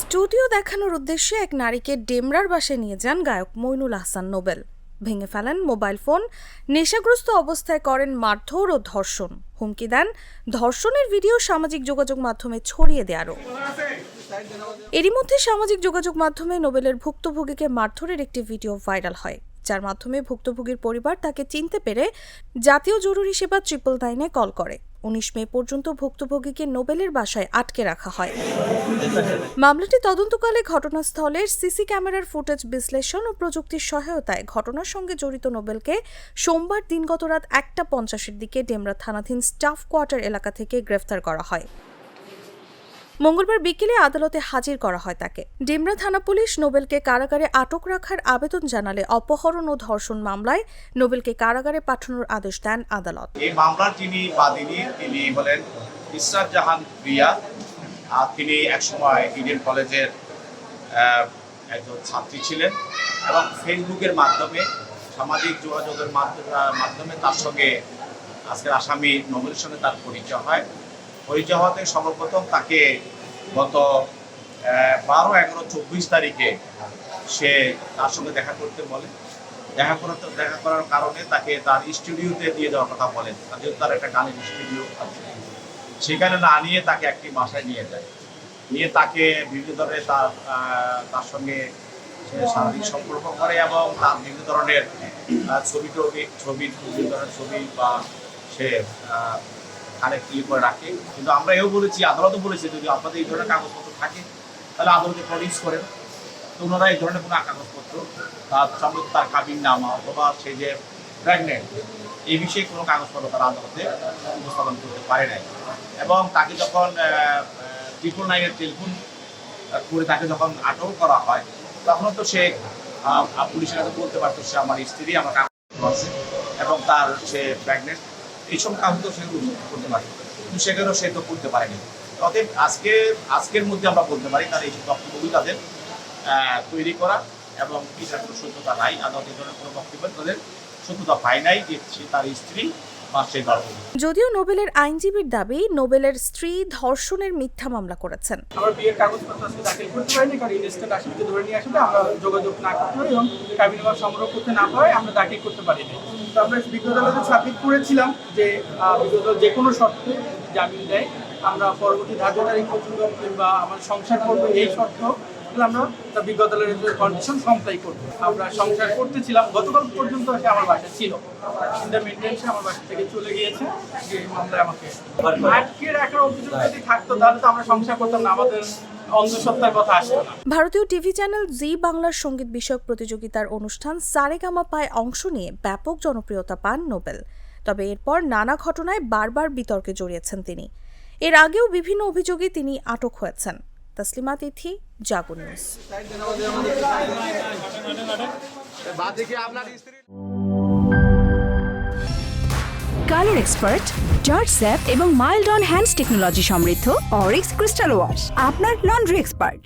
Studio দেখানোর উদ্দেশ্যে এক নারীকে ডেমরার বাসায় নিয়ে যান গায়ক মইনুল আহসান নোবেল। ভেঙে ফেলেন মোবাইল ফোন, নেশাগ্রস্ত অবস্থায় করেন মারধর ও ধর্ষণ। হুমকি দেন ধর্ষণের ভিডিও সামাজিক যোগাযোগ মাধ্যমে ছড়িয়ে দেয়ারও এরই মধ্যে সামাজিক যোগাযোগ মাধ্যমে নোবেলের ভুক্তভোগীকে মারধরের একটি ভিডিও ভাইরাল হয়, যার মাধ্যমে ভুক্তভোগীর পরিবার তাকে চিনতে পেরে জাতীয় জরুরি সেবা ট্রিপল নাইনে কল করে। উনিশ মে পর্যন্ত ভুক্তভোগীকে নোবেলের বাসায় আটকে রাখা হয়। মামলাটি তদন্তকালে ঘটনাস্থলের সিসি ক্যামেরার ফুটেজ বিশ্লেষণ ও প্রযুক্তির সহায়তায় ঘটনার সঙ্গে জড়িত নোবেলকে সোমবার দিনগত রাত একটা পঞ্চাশের দিকে ডেমরা থানাধীন স্টাফ কোয়ার্টার এলাকা থেকে গ্রেফতার করা হয়। মঙ্গলবার বিকেলে আদালতে হাজির করা হয় তাকে। ডেমরা থানা পুলিশ নোবেলকে কারাগারে আটক রাখার আবেদন জানালে অপহরণ ও ধর্ষণ মামলায় নোবেলকে কারাগারে পাঠানোর আদেশ দেন আদালত। এই মামলার যিনি বাদীনি, তিনি হলেন ইসরাত জাহান প্রিয়া তিনি একসময় ইডেন কলেজের একজন ছাত্রী ছিলেন এবং ফেসবুকের মাধ্যমে, সামাজিক যোগাযোগের মাধ্যমে তার সঙ্গে আজকের আসামি নোবেলের সঙ্গে তার পরিচয় হয়। পরিচয় হওয়াতে সর্বপ্রথম তাকে গত বারো, এগারো, চব্বিশ তারিখে সে তার সঙ্গে দেখা করতে বলে। দেখা করার দেখা করার কারণে তাকে তার স্টুডিওতে দিয়ে দেওয়ার কথা বলেন যেহেতু তার একটা গানের স্টুডিও আছে, সেখানে না নিয়ে তাকে একটি বাসায় নিয়ে যায়। নিয়ে তাকে বিভিন্ন ধরনের তার তার সঙ্গে শারীরিক সম্পর্ক করে এবং তার বিভিন্ন ধরনের ছবি টবি, ছবি, বিভিন্ন ধরনের ছবি বা সে কানে ক্লিপ করে রাখে। কিন্তু আমরা এও বলেছি, আদালতও বলেছি, যদি আপনাদের এই ধরনের কাগজপত্র থাকে, তাহলে আদালতে প্রডিউস করেন। তো ওনারা এই ধরনের কোনো কাগজপত্র তার সঙ্গে তার কাবিন নামা অথবা সে যে প্রেগনেন্ট এই বিষয়ে কোনো কাগজপত্র তারা আদালতে উপস্থাপন করতে পারে নাই। এবং তাকে যখন ট্রিপল নাইনের টেলিফোন করে তাকে যখন আটক করা হয় তখন তো সে পুলিশের কাছে বলতে পারতো, সে আমার স্ত্রী, আমার কাগজ আছে। এবং তার সে প্রেগনেন্ট এইসব কাম তো সে করতে পারে। কিন্তু সেখানেও সে তো করতে পারেনি। অতএব আজকে, আজকের মধ্যে আমরা বলতে পারি, তার এই বক্তব্যগুলি তাদের তৈরি করা এবং এটার কোনো সত্যতা নাই। আদালত এই ধরনের কোনো বক্তব্য তাদের সত্যতা পায় নাই যে তার স্ত্রী যদিও নোবেলের আইনজীবীর দাবি নোবেলের স্ত্রী ধর্ষণের মিথ্যা মামলা করেছেন। আমরা বিয়ের কাগজপত্র আজকে দাখিল করতে পারিনি কারণ ইনস্ট্যান্ট আসামিকে ধরে নিয়ে আসলে আমরা যোগাযোগ না করতে পারি এবং কাবিনবাগ সংগ্রহ করতে না পারায় আমরা দাখিল করতে পারিনি তো আমরা বিজ্ঞ আদালতে সাবমিট করেছিলাম যে বিজ্ঞ যে কোনো শর্তে জামিন দেয়। আমরা পরবর্তী ধার্য তারিখ পর্যন্ত কিংবা আমার সংসার করব এই শর্ত আমরা বিজ্ঞ আদালতের কন্ডিশন কমপ্লাই করব। আমরা সংসার করতেছিলাম, গতকাল পর্যন্ত সে আমার বাসায় ছিল। ইন দ্য মেনটেন্সে আমার বাসা থেকে চলে গিয়েছে, যে মামলায় আমাকে আটকে রাখার অভিযোগ যদি থাকতো, তাহলে তো আমরা সংসার করতাম না, আমাদের ভারতীয় টিভি চ্যানেল জি বাংলার সংগীত বিষয়ক প্রতিযোগিতার অনুষ্ঠান সারেগামা পায় অংশ নিয়ে ব্যাপক জনপ্রিয়তা পান নোবেল। তবে এরপর নানা ঘটনায় বারবার বিতর্কে জড়িয়েছেন তিনি। এর আগেও বিভিন্ন অভিযোগে তিনি আটক হয়েছেন। Taslima Tithi Jago news. Colour expert, George স্যাপ এবং মাইল্ড অন হ্যান্ডস টেকনোলজি সমৃদ্ধ অরিক্স ক্রিস্টাল ওয়াশ, আপনার লন্ড্রি এক্সপার্ট।